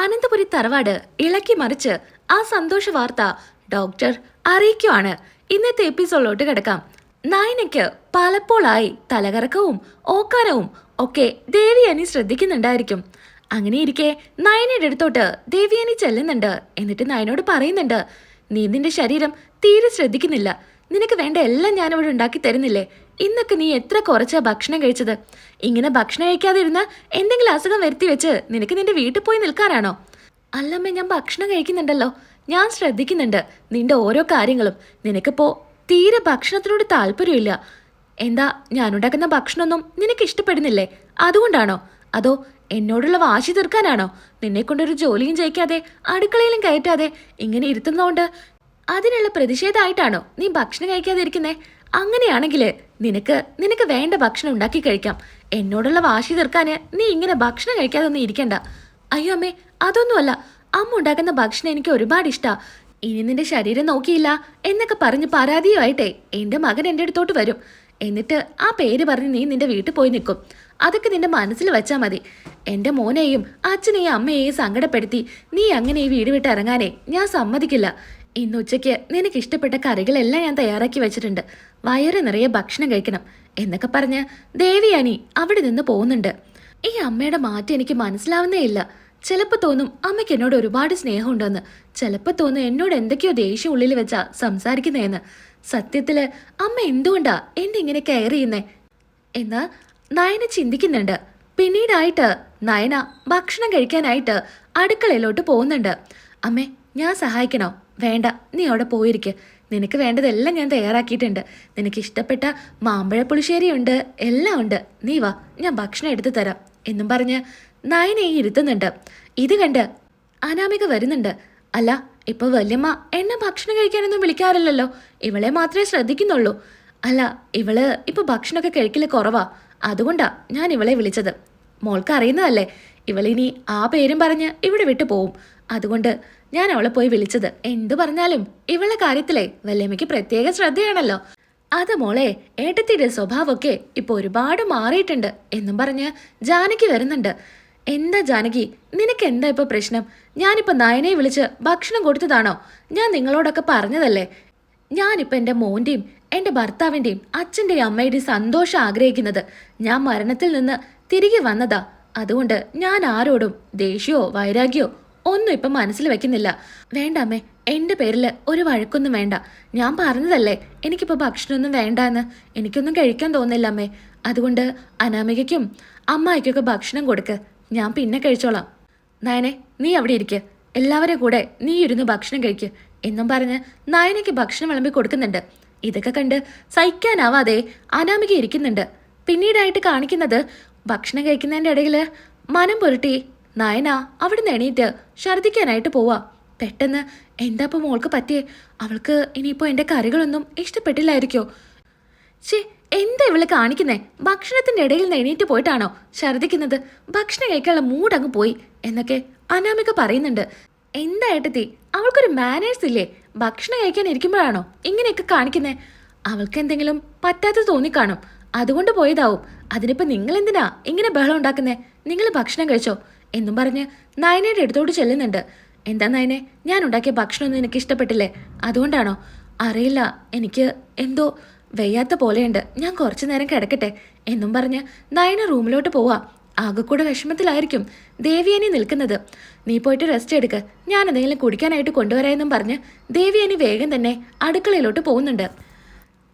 അനന്തപുരി തറവാട് ഇളക്കി മറിച്ച് ആ സന്തോഷ വാർത്ത ഡോക്ടർ അറിയിക്കുവാണ്. ഇന്നത്തെ എപ്പിസോഡിലോട്ട് കിടക്കാം. നായനയ്ക്ക് പലപ്പോഴായി തലകറക്കവും ഓക്കാനവും ഒക്കെ ദേവിയാനി ശ്രദ്ധിക്കുന്നുണ്ടായിരിക്കും. അങ്ങനെ ഇരിക്കെ നയനയുടെ അടുത്തോട്ട് ദേവിയാനി ചെല്ലുന്നുണ്ട് എന്നിട്ട് നയനോട് പറയുന്നുണ്ട് നീ നിന്റെ ശരീരം തീരെ ശ്രദ്ധിക്കുന്നില്ല. നിനക്ക് വേണ്ട എല്ലാം ഞാൻ ഇവിടെ ഉണ്ടാക്കി തരുന്നില്ലേ? ഇന്നൊക്കെ നീ എത്ര കുറച്ചാ ഭക്ഷണം കഴിച്ചത്? ഇങ്ങനെ ഭക്ഷണം കഴിക്കാതെ ഇരുന്ന് എന്തെങ്കിലും അസുഖം വരുത്തി വെച്ച് നിനക്ക് നിന്റെ വീട്ടിൽ പോയി നിൽക്കാനാണോ? അല്ലമ്മേ ഞാൻ ഭക്ഷണം കഴിക്കുന്നുണ്ടല്ലോ. ഞാൻ ശ്രദ്ധിക്കുന്നുണ്ട് നിന്റെ ഓരോ കാര്യങ്ങളും. നിനക്കിപ്പോ തീരെ ഭക്ഷണത്തിനോട് താല്പര്യമില്ല. എന്താ ഞാൻ ഉണ്ടാക്കുന്ന ഭക്ഷണമൊന്നും നിനക്ക് ഇഷ്ടപ്പെടുന്നില്ലേ? അതുകൊണ്ടാണോ? അതോ എന്നോടുള്ള വാശി തീർക്കാനാണോ? നിന്നെ കൊണ്ടൊരു ജോലിയും ചെയ്യിക്കാതെ അടുക്കളയിലും കയറ്റാതെ ഇങ്ങനെ ഇരുത്തുന്നതുകൊണ്ട് അതിനുള്ള പ്രതിഷേധമായിട്ടാണോ നീ ഭക്ഷണം കഴിക്കാതിരിക്കുന്നേ? അങ്ങനെയാണെങ്കിൽ നിനക്ക് നിനക്ക് വേണ്ട ഭക്ഷണം ഉണ്ടാക്കി കഴിക്കാം. എന്നോടുള്ള വാശി തീർക്കാന് നീ ഇങ്ങനെ ഭക്ഷണം കഴിക്കാതെ ഒന്നും ഇരിക്കണ്ട. അയ്യോ അമ്മേ അതൊന്നുമല്ല. അമ്മ ഉണ്ടാക്കുന്ന ഭക്ഷണം എനിക്ക് ഒരുപാട് ഇഷ്ടാ. ഇനി നിന്റെ ശരീരം നോക്കിയില്ല എന്നൊക്കെ പറഞ്ഞ് പരാതിയുമായിട്ടേ എന്റെ മകൻ എന്റെ അടുത്തോട്ട് വരും. എന്നിട്ട് ആ പേര് പറഞ്ഞ് നീ നിന്റെ വീട്ടിൽ പോയി നിൽക്കും. അതൊക്കെ നിന്റെ മനസ്സിൽ വെച്ചാൽ മതി. എന്റെ മോനെയും അച്ഛനെയും അമ്മയെയും സങ്കടപ്പെടുത്തി നീ അങ്ങനെ ഈ വീട് വിട്ട് ഇറങ്ങാനേ ഞാൻ സമ്മതിക്കില്ല. ഇന്ന് ഉച്ചയ്ക്ക് നിനക്ക് ഇഷ്ടപ്പെട്ട കറികളെല്ലാം ഞാൻ തയ്യാറാക്കി വെച്ചിട്ടുണ്ട്. വയറ് നിറയെ ഭക്ഷണം കഴിക്കണം എന്നൊക്കെ പറഞ്ഞ് ദേവിയാനി അവിടെ നിന്ന് പോകുന്നുണ്ട്. ഈ അമ്മയുടെ മാറ്റം എനിക്ക് മനസ്സിലാവുന്നേ ഇല്ല. ചിലപ്പോൾ തോന്നും അമ്മയ്ക്ക് എന്നോട് ഒരുപാട് സ്നേഹമുണ്ടെന്ന്. ചിലപ്പോൾ തോന്നും എന്നോട് എന്തൊക്കെയോ ദേഷ്യം ഉള്ളിൽ വെച്ചാ സംസാരിക്കുന്നതെന്ന് സത്യത്തിൽ അമ്മ എന്തുകൊണ്ടാ എന്നെ ഇങ്ങനെ കെയർ ചെയ്യുന്നേ? എന്ന് നയന ചിന്തിക്കുന്നുണ്ട്. പിന്നീടായിട്ട് നയന ഭക്ഷണം കഴിക്കാനായിട്ട് അടുക്കളയിലോട്ട് പോകുന്നുണ്ട്. അമ്മേ ഞാൻ സഹായിക്കണോ? വേണ്ട നീ അവിടെ പോയിരിക്കുക നിനക്ക് വേണ്ടതെല്ലാം ഞാൻ തയ്യാറാക്കിയിട്ടുണ്ട്. നിനക്ക് ഇഷ്ടപ്പെട്ട മാമ്പഴ പുളിശ്ശേരി ഉണ്ട് എല്ലാം ഉണ്ട്. നീ വാ ഞാൻ ഭക്ഷണം എടുത്തു തരാം എന്നും പറഞ്ഞ് നയനെ ഇരുത്തുന്നുണ്ട്. ഇത് കണ്ട് അനാമിക വരുന്നുണ്ട്. അല്ല ഇപ്പൊ വല്യമ്മ എന്നെ ഭക്ഷണം കഴിക്കാനൊന്നും വിളിക്കാറില്ലല്ലോ. ഇവളെ മാത്രമേ ശ്രദ്ധിക്കുന്നുള്ളൂ. അല്ല ഇവൾ ഇപ്പൊ ഭക്ഷണമൊക്കെ കഴിക്കൽ കുറവാ. അതുകൊണ്ടാ ഞാൻ ഇവളെ വിളിച്ചത്. മോൾക്ക് അറിയുന്നതല്ലേ. ഇവളിനി ആ പേരും പറഞ്ഞ് ഇവിടെ വിട്ടു പോവും. അതുകൊണ്ട് ഞാൻ അവളെ പോയി വിളിച്ചത്. എന്തു പറഞ്ഞാലും ഇവളെ കാര്യത്തിലെ വല്യമ്മയ്ക്ക് പ്രത്യേക ശ്രദ്ധയാണല്ലോ. അത് മോളെ ഏട്ടത്തിയുടെ സ്വഭാവമൊക്കെ ഇപ്പൊ ഒരുപാട് മാറിയിട്ടുണ്ട് എന്നും പറഞ്ഞ് ജാനകി വരുന്നുണ്ട്. എന്താ ജാനകി നിനക്ക് എന്താ ഇപ്പൊ പ്രശ്നം? ഞാനിപ്പോ നയനെ വിളിച്ച് ഭക്ഷണം കൊടുത്തതാണോ? ഞാൻ നിങ്ങളോടൊക്കെ പറഞ്ഞതല്ലേ? ഞാനിപ്പോ എന്റെ മോന്റെയും എന്റെ ഭർത്താവിന്റെയും അച്ഛന്റെയും അമ്മയുടെയും സന്തോഷം ആഗ്രഹിക്കുന്നത് ഞാൻ മരണത്തിൽ നിന്ന് തിരികെ വന്നതാ. അതുകൊണ്ട് ഞാൻ ആരോടും ദേഷ്യമോ വൈരാഗ്യമോ ഒന്നും ഇപ്പം മനസ്സിൽ വെക്കുന്നില്ല. വേണ്ട അമ്മേ എന്റെ പേരിൽ ഒരു വഴക്കൊന്നും വേണ്ട. ഞാൻ പറഞ്ഞതല്ലേ എനിക്കിപ്പോൾ ഭക്ഷണമൊന്നും വേണ്ട എന്ന് എനിക്കൊന്നും കഴിക്കാൻ തോന്നില്ല അമ്മേ. അതുകൊണ്ട് അനാമികയ്ക്കും അമ്മായിക്കൊക്കെ ഭക്ഷണം കൊടുക്ക്. ഞാൻ പിന്നെ കഴിച്ചോളാം. നയനെ നീ അവിടെ ഇരിക്കുക എല്ലാവരും കൂടെ നീ ഇരുന്ന് ഭക്ഷണം കഴിക്ക്. എന്നും പറഞ്ഞ് നയനയ്ക്ക് ഭക്ഷണം വിളമ്പി കൊടുക്കുന്നുണ്ട്. ഇതൊക്കെ കണ്ട് സഹിക്കാനാവാതെ അനാമിക ഇരിക്കുന്നുണ്ട്. പിന്നീടായിട്ട് കാണിക്കുന്നത് ഭക്ഷണം കഴിക്കുന്നതിന്റെ ഇടയിൽ മനം പുരട്ടി നയന അവിടുന്ന് എണീറ്റ് ഛർദ്ദിക്കാനായിട്ട് പോവാ. പെട്ടെന്ന് എന്താ ഇപ്പൊ മോൾക്ക് പറ്റിയേ? അവൾക്ക് ഇനിയിപ്പോ എന്റെ കറികളൊന്നും ഇഷ്ടപ്പെട്ടില്ലായിരിക്കോ? ചേ എന്താ ഇവൾ കാണിക്കുന്നേ? ഭക്ഷണത്തിന്റെ ഇടയിൽ നിന്ന് എണീറ്റ് പോയിട്ടാണോ ഛർദ്ദിക്കുന്നത്? ഭക്ഷണം കഴിക്കാനുള്ള മൂടങ്ങ് പോയി എന്നൊക്കെ അനാമിക പറയുന്നുണ്ട്. എന്താ ഏട്ടത്തി? അവൾക്കൊരു മാനേഴ്സ് ഇല്ലേ? ഭക്ഷണം കഴിക്കാൻ ഇരിക്കുമ്പോഴാണോ ഇങ്ങനെയൊക്കെ കാണിക്കുന്നേ? അവൾക്ക് എന്തെങ്കിലും പറ്റാത്ത തോന്നിക്കാണും. അതുകൊണ്ട് പോയതാവും. അതിനിപ്പോ നിങ്ങൾ എന്തിനാ ഇങ്ങനെ ബഹളം ഉണ്ടാക്കുന്നേ? നിങ്ങൾ ഭക്ഷണം കഴിച്ചോ? എന്നും പറഞ്ഞ് നയനയുടെ അടുത്തോട്ട് ചെല്ലുന്നുണ്ട്. എന്താ നയനെ ഞാൻ ഉണ്ടാക്കിയ ഭക്ഷണമൊന്നും എനിക്ക് ഇഷ്ടപ്പെട്ടില്ലേ? അതുകൊണ്ടാണോ? അറിയില്ല. എനിക്ക് എന്തോ വെയ്യാത്ത പോലെയുണ്ട്. ഞാൻ കുറച്ചു നേരം കിടക്കട്ടെ. എന്നും പറഞ്ഞ് നയന റൂമിലോട്ട് പോവാ. ആകെക്കൂടെ വിഷമത്തിലായിരിക്കും ദേവിയനി നിൽക്കുന്നത്. നീ പോയിട്ട് റെസ്റ്റ് എടുക്ക്. ഞാൻ എന്തെങ്കിലും കുടിക്കാനായിട്ട് കൊണ്ടുവരാമെന്നും പറഞ്ഞ് ദേവിയനി വേഗം തന്നെ അടുക്കളയിലോട്ട് പോകുന്നുണ്ട്.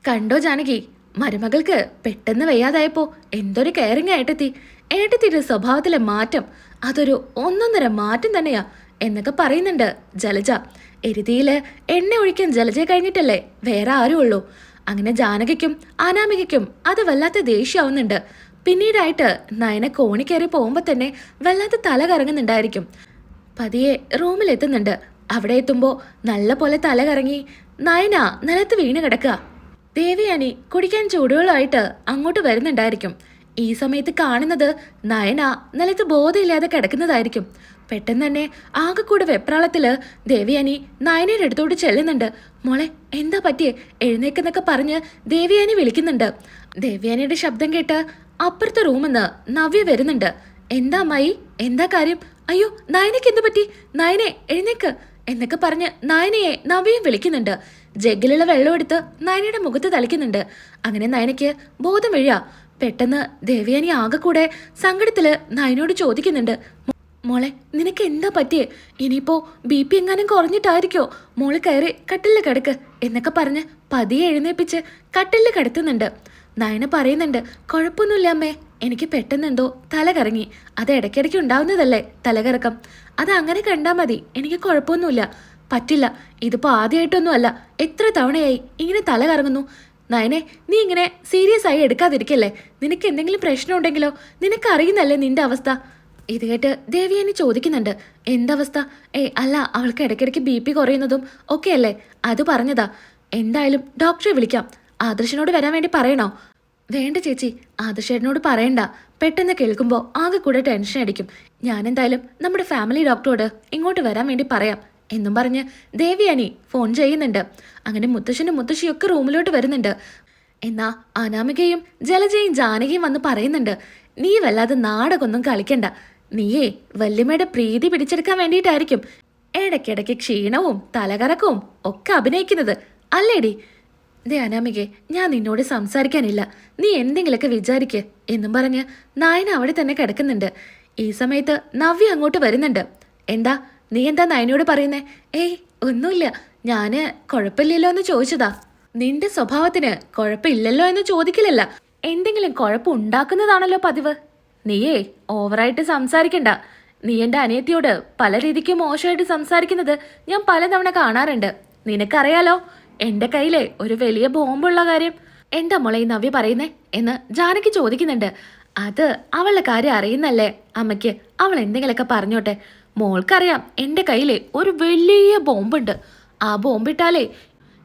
കണ്ടോ ജാനകി മരുമകൾക്ക് പെട്ടെന്ന് വയ്യാതായപ്പോൾ എന്തൊരു കെയറിങ് ഏട്ടത്തി ഏട്ടത്തിയുടെ സ്വഭാവത്തിലെ മാറ്റം അതൊരു ഒന്നൊന്നര മാറ്റം തന്നെയാ എന്നൊക്കെ പറയുന്നുണ്ട് ജലജ. എരുതിയിൽ എണ്ണ ഒഴിക്കാൻ ജലജയെ കഴിഞ്ഞിട്ടല്ലേ വേറെ ആരും ഉള്ളൂ. അങ്ങനെ ജാനകിക്കും അനാമികയ്ക്കും അത് വല്ലാത്ത ദേഷ്യാവുന്നുണ്ട്. പിന്നീടായിട്ട് നയന കോണി കയറി പോകുമ്പോൾ തന്നെ വല്ലാത്ത തല കറങ്ങുന്നുണ്ടായിരിക്കും. പതിയെ റൂമിലെത്തുന്നുണ്ട് അവിടെ എത്തുമ്പോൾ നല്ല പോലെ തല കറങ്ങി നയന നിലത്ത് വീണ് കിടക്കുക. ദേവിയാനി കുടിക്കാൻ ചൂടുവെള്ളമായിട്ട് അങ്ങോട്ട് വരുന്നുണ്ടായിരിക്കും. ഈ സമയത്ത് കാണുന്നത് നയന നിലത്ത് ബോധമില്ലാതെ കിടക്കുന്നതായിരിക്കും. പെട്ടെന്ന് തന്നെ ആകെക്കൂടെ വെപ്രാളത്തിൽ ദേവിയാനി നയനയുടെ അടുത്തോട്ട് ചെല്ലുന്നുണ്ട്. മോളെ എന്താ പറ്റിയേ? എഴുന്നേക്കെന്നൊക്കെ പറഞ്ഞ് ദേവിയാനി വിളിക്കുന്നുണ്ട്. ദേവിയാനിയുടെ ശബ്ദം കേട്ട് അപ്പുറത്തെ റൂമിൽ നിന്ന് നവ്യ വരുന്നുണ്ട്. എന്താ അമ്മായി? എന്താ കാര്യം? അയ്യോ നയനയ്ക്ക് എന്ത് പറ്റി? നയനെ എഴുന്നേക്ക്. എന്നൊക്കെ പറഞ്ഞ് നയനയെ നവ്യയും വിളിക്കുന്നുണ്ട്. ജഗ്ഗിലുള്ള വെള്ളം എടുത്ത് നയനയുടെ മുഖത്ത് തളിക്കുന്നുണ്ട്. അങ്ങനെ നയനയ്ക്ക് ബോധം വീഴാ പെട്ടെന്ന് ദേവയാനി ആകെ കൂടെ സങ്കടത്തിൽ നയനോട് ചോദിക്കുന്നുണ്ട്. മോളെ നിനക്ക് എന്താ പറ്റിയേ? ഇനിയിപ്പോ ബി പി എങ്ങാനും കുറഞ്ഞിട്ടായിരിക്കോ? മോൾ കയറി കട്ടിലിൽ കിടക്ക് എന്നൊക്കെ പറഞ്ഞ് പതിയെ എഴുന്നേപ്പിച്ച് കട്ടിലിൽ കിടത്തുന്നുണ്ട്. നയന പറയുന്നുണ്ട് കുഴപ്പമൊന്നുമില്ല അമ്മേ എനിക്ക് പെട്ടെന്ന് എന്തോ തല കറങ്ങി അത് ഇടയ്ക്കിടയ്ക്ക് ഉണ്ടാവുന്നതല്ലേ തലകറക്കം. അത് അങ്ങനെ കണ്ടാൽ മതി എനിക്ക് കുഴപ്പമൊന്നുമില്ല. പറ്റില്ല ഇതിപ്പോ ആദ്യമായിട്ടൊന്നും അല്ല എത്ര തവണയായി ഇങ്ങനെ തല കറങ്ങുന്നു നയനെ നീ ഇങ്ങനെ സീരിയസ് ആയി എടുക്കാതിരിക്കല്ലേ? നിനക്ക് എന്തെങ്കിലും പ്രശ്നം ഉണ്ടെങ്കിലോ നിനക്ക് അറിയുന്നല്ലേ നിന്റെ അവസ്ഥ? ഇത് കേട്ട് ദേവിയാനി ചോദിക്കുന്നുണ്ട്. എന്തവസ്ഥ? ഏ അല്ല അവൾക്ക് ഇടയ്ക്കിടയ്ക്ക് ബി പി കുറയുന്നതും ഒക്കെ അല്ലേ അത് പറഞ്ഞതാ. എന്തായാലും ഡോക്ടറെ വിളിക്കാം. ആദർശനോട് വരാൻ വേണ്ടി പറയണോ? വേണ്ട ചേച്ചി ആദർശേട്ടനോട് പറയണ്ട. പെട്ടെന്ന് കേൾക്കുമ്പോൾ ആകെ കൂടെ ടെൻഷൻ അടിക്കും. ഞാനെന്തായാലും നമ്മുടെ ഫാമിലി ഡോക്ടറോട് ഇങ്ങോട്ട് വരാൻ വേണ്ടി പറയാം. എന്നും പറഞ്ഞ് ദേവിയാനി ഫോൺ ചെയ്യുന്നുണ്ട്. അങ്ങനെ മുത്തശ്ശനും മുത്തശ്ശിയും ഒക്കെ റൂമിലോട്ട് വരുന്നുണ്ട്. എന്നാ അനാമികയും ജലജയും ജാനകിയും വന്ന് പറയുന്നുണ്ട് നീ വല്ലാതെ നാടകമൊന്നും കളിക്കണ്ട. നീയേ വല്യമ്മയുടെ പ്രീതി പിടിച്ചെടുക്കാൻ വേണ്ടിയിട്ടായിരിക്കും ഇടയ്ക്കിടയ്ക്ക് ക്ഷീണവും തലകറക്കവും ഒക്കെ അഭിനയിക്കുന്നത്. അല്ലേടി? ദേ അനാമികെ ഞാൻ നിന്നോട് സംസാരിക്കാനില്ല. നീ എന്തെങ്കിലുമൊക്കെ വിചാരിക്ക് എന്നും പറഞ്ഞ് നായന അവിടെ തന്നെ കിടക്കുന്നുണ്ട്. ഈ സമയത്ത് നവ്യ അങ്ങോട്ട് വരുന്നുണ്ട്. എന്താ നീ എന്താ നയനോട് പറയുന്നേ? ഏയ് ഒന്നുമില്ല. ഞാൻ കുഴപ്പമില്ലല്ലോ എന്ന് ചോദിച്ചതാ. നിന്റെ സ്വഭാവത്തിന് കുഴപ്പമില്ലല്ലോ എന്ന് ചോദിക്കലല്ല. എന്തെങ്കിലും കുഴപ്പം ഉണ്ടാക്കുന്നതാണല്ലോ പതിവ്. നീയേ ഓവറായിട്ട് സംസാരിക്കണ്ട. നീ എന്റെ അനിയത്തിയോട് പല രീതിക്ക് മോശമായിട്ട് സംസാരിക്കുന്നത് ഞാൻ പലതവണ കാണാറുണ്ട്. നിനക്കറിയാലോ എന്റെ കയ്യിലെ ഒരു വലിയ ബോംബുള്ള കാര്യം. എന്താ മോളെ ഈ നവ്യ പറയുന്നേ എന്ന് ജാനകി ചോദിക്കുന്നുണ്ട്. അത് അവളുടെ കാര്യം അറിയുന്നല്ലേ? അമ്മയ്ക്ക് അവൾ എന്തെങ്കിലുമൊക്കെ പറഞ്ഞോട്ടെ. മോൾക്കറിയാം എന്റെ കയ്യിൽ ഒരു വലിയ ബോംബുണ്ട്. ആ ബോംബിട്ടാലേ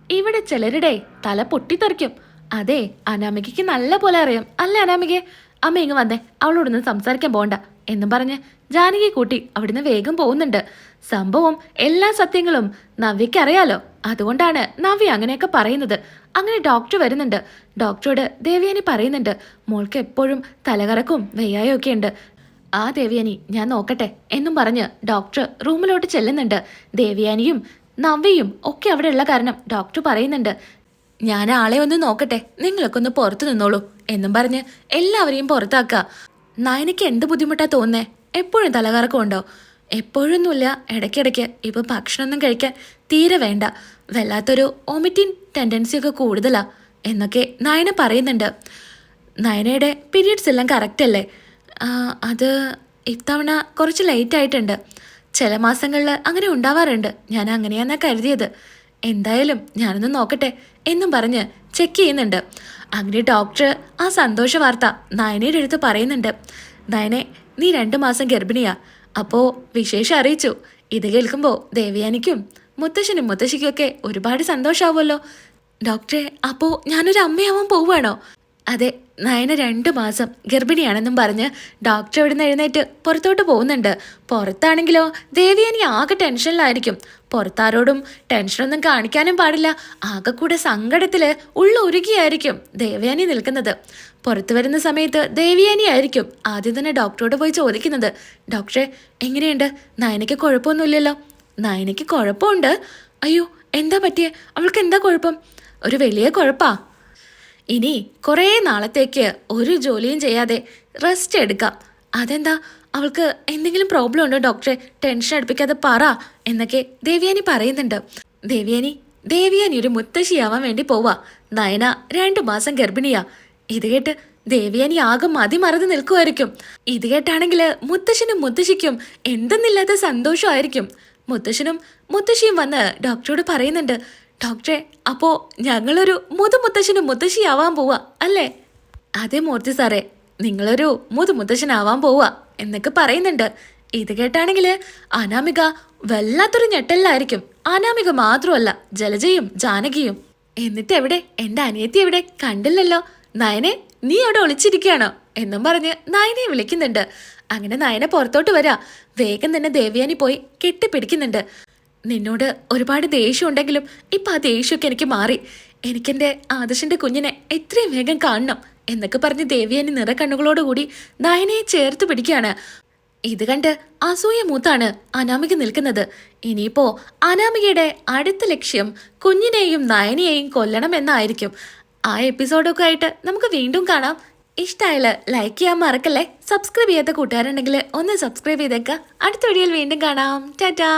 ഇവിടെ ചിലരുടെ തല പൊട്ടിത്തെറിക്കും. അതെ അനാമികയ്ക്ക് നല്ല പോലെ അറിയാം. അല്ലേ അനാമികെ അമ്മ ഇങ്ങ് വന്നേ. അവളോടൊന്നും സംസാരിക്കാൻ പോകണ്ട എന്നും പറഞ്ഞ് ജാനകി കൂട്ടി അവിടുന്ന് വേഗം പോകുന്നുണ്ട്. സംഭവം എല്ലാ സത്യങ്ങളും നവ്യയ്ക്ക് അറിയാലോ അതുകൊണ്ടാണ് നവ്യ അങ്ങനെയൊക്കെ പറയുന്നത്. അങ്ങനെ ഡോക്ടർ വരുന്നുണ്ട്. ഡോക്ടറോട് ദേവ്യാനി പറയുന്നുണ്ട്. മോൾക്ക് എപ്പോഴും തലകറക്കും വെയ്യായും ഒക്കെ ഉണ്ട് ആ ദേവയാനി ഞാൻ നോക്കട്ടെ എന്നും പറഞ്ഞ് ഡോക്ടർ റൂമിലോട്ട് ചെല്ലുന്നുണ്ട്. ദേവയാനിയും നവ്യയും ഒക്കെ അവിടെ ഉള്ള കാരണം ഡോക്ടർ പറയുന്നുണ്ട്. ഞാൻ ആളെ ഒന്ന് നോക്കട്ടെ നിങ്ങളൊക്കെ ഒന്ന് പുറത്തു നിന്നോളൂ എന്നും പറഞ്ഞ് എല്ലാവരെയും പുറത്താക്കുക. നയനയ്ക്ക് എന്ത് ബുദ്ധിമുട്ടാ തോന്നേ എപ്പോഴും തലകറക്കം ഉണ്ടോ? എപ്പോഴൊന്നുമില്ല ഇടയ്ക്കിടയ്ക്ക് ഇപ്പൊ ഭക്ഷണമൊന്നും കഴിക്കാൻ തീരെ വേണ്ട. വല്ലാത്തൊരു ഒമിറ്റിൻ ടെൻഡൻസി ഒക്കെ കൂടുതലാ എന്നൊക്കെ നയന പറയുന്നുണ്ട്. നയനയുടെ പീരീഡ്സ് എല്ലാം കറക്റ്റ് അല്ലേ? അത് ഇത്തവണ കുറച്ച് ലേറ്റ് ആയിട്ടുണ്ട്. ചില മാസങ്ങളിൽ അങ്ങനെ ഉണ്ടാവാറുണ്ട്. ഞാൻ അങ്ങനെയാന്നാ കരുതിയത്. എന്തായാലും ഞാനൊന്ന് നോക്കട്ടെ എന്നും പറഞ്ഞ് ചെക്ക് ചെയ്യുന്നുണ്ട്. അങ്ങനെ ഡോക്ടർ ആ സന്തോഷ വാർത്ത നയനയുടെ അടുത്ത് പറയുന്നുണ്ട്. നയനെ നീ രണ്ട് മാസം ഗർഭിണിയാ. അപ്പോൾ വിശേഷം അറിയിച്ചു. ഇത് കേൾക്കുമ്പോൾ ദേവയാനിക്കും മുത്തശ്ശനും മുത്തശ്ശിക്കും ഒക്കെ ഒരുപാട് സന്തോഷമാവുമല്ലോ ഡോക്ടറെ അപ്പോൾ ഞാനൊരു അമ്മയാവാൻ പോവുകയാണോ? അതെ നയന രണ്ട് മാസം ഗർഭിണിയാണെന്നും പറഞ്ഞ് ഡോക്ടർ ഇവിടുന്ന് എഴുന്നേറ്റ് പുറത്തോട്ട് പോകുന്നുണ്ട്. പുറത്താണെങ്കിലോ? ദേവിയാനി ആകെ ടെൻഷനിലായിരിക്കും. പുറത്താരോടും ടെൻഷനൊന്നും കാണിക്കാനും പാടില്ല. ആകെ കൂടെ സങ്കടത്തിൽ ഉള്ളുരുകിയായിരിക്കും ദേവയാനി നിൽക്കുന്നത്. പുറത്തു വരുന്ന സമയത്ത് ദേവിയാനി ആയിരിക്കും ആദ്യം തന്നെ ഡോക്ടറോട് പോയി ചോദിക്കുന്നത്. ഡോക്ടറെ എങ്ങനെയുണ്ട്? നയനയ്ക്ക് കുഴപ്പമൊന്നുമില്ലല്ലോ? നയനയ്ക്ക് കുഴപ്പമുണ്ട്. അയ്യോ എന്താ പറ്റിയേ? അവൾക്ക് എന്താ കുഴപ്പം? ഒരു വലിയ കുഴപ്പാ. ഇനി കുറേ നാളത്തേക്ക് ഒരു ജോലിയും ചെയ്യാതെ റെസ്റ്റ് എടുക്കാം. അതെന്താ? അവൾക്ക് എന്തെങ്കിലും പ്രോബ്ലം ഉണ്ടോ ഡോക്ടറെ ടെൻഷൻ അടുപ്പിക്കാതെ പറ എന്നൊക്കെ ദേവയാനി പറയുന്നുണ്ട്. ദേവയാനി ദേവിയാനി ഒരു മുത്തശ്ശിയാവാൻ വേണ്ടി പോവാ. നയന രണ്ടു മാസം ഗർഭിണിയാ. ഇത് കേട്ട് ദേവിയാനി ആകെ മതി മറന്ന് നിൽക്കുമായിരിക്കും ഇത് കേട്ടാണെങ്കിൽ മുത്തശ്ശനും മുത്തശ്ശിക്കും എന്തെന്നില്ലാത്ത സന്തോഷമായിരിക്കും. മുത്തശ്ശനും മുത്തശ്ശിയും വന്ന് ഡോക്ടറോട് പറയുന്നുണ്ട്. ഡോക്ടറെ അപ്പോ ഞങ്ങളൊരു മുതുമുത്തശ്ശനും മുത്തശ്ശിയാവാൻ പോവാ അല്ലേ? അതെ മൂർത്തി സാറേ നിങ്ങളൊരു മുതുമുത്തശ്ശനാവാൻ പോവാ എന്നൊക്കെ പറയുന്നുണ്ട്. ഇത് കേട്ടാണെങ്കിൽ അനാമിക വല്ലാത്തൊരു ഞെട്ടലിലായിരിക്കും. അനാമിക മാത്രമല്ല ജലജയും ജാനകിയും. എന്നിട്ട് എവിടെ? എന്റെ അനിയത്തി എവിടെ? കണ്ടില്ലല്ലോ. നയനെ നീ അവിടെ ഒളിച്ചിരിക്കുകയാണോ? എന്നും പറഞ്ഞ് നയനെ വിളിക്കുന്നുണ്ട്. അങ്ങനെ നയനെ പുറത്തോട്ട് വരാ. വേഗം തന്നെ ദേവയാനി പോയി കെട്ടിപ്പിടിക്കുന്നുണ്ട്. നിന്നോട് ഒരുപാട് ദേഷ്യം ഉണ്ടെങ്കിലും ഇപ്പൊ ആ ദേഷ്യമൊക്കെ എനിക്ക് മാറി. എനിക്കെന്റെ ആദർശന്റെ കുഞ്ഞിനെ എത്രയും വേഗം കാണണം എന്നൊക്കെ പറഞ്ഞ് ദേവിയാനി നിറ നിറക്കണ്ണുകളോടുകൂടി നയനയെ ചേർത്ത് പിടിക്കുകയാണ്. ഇത് കണ്ട് അസൂയ മൂത്താണ് അനാമിക നിൽക്കുന്നത്. ഇനിയിപ്പോ അനാമികയുടെ അടുത്ത ലക്ഷ്യം കുഞ്ഞിനെയും നയനയെയും കൊല്ലണം എന്നായിരിക്കും. ആ എപ്പിസോഡൊക്കെ ആയിട്ട് നമുക്ക് വീണ്ടും കാണാം. ഇഷ്ടമായാൽ ലൈക്ക് ചെയ്യാൻ മറക്കല്ലേ? സബ്സ്ക്രൈബ് ചെയ്യാത്ത കൂട്ടുകാരുണ്ടെങ്കിൽ ഒന്ന് സബ്സ്ക്രൈബ് ചെയ്തേക്കുക അടുത്ത വീഡിയോയിൽ വീണ്ടും കാണാം. ടാറ്റാ.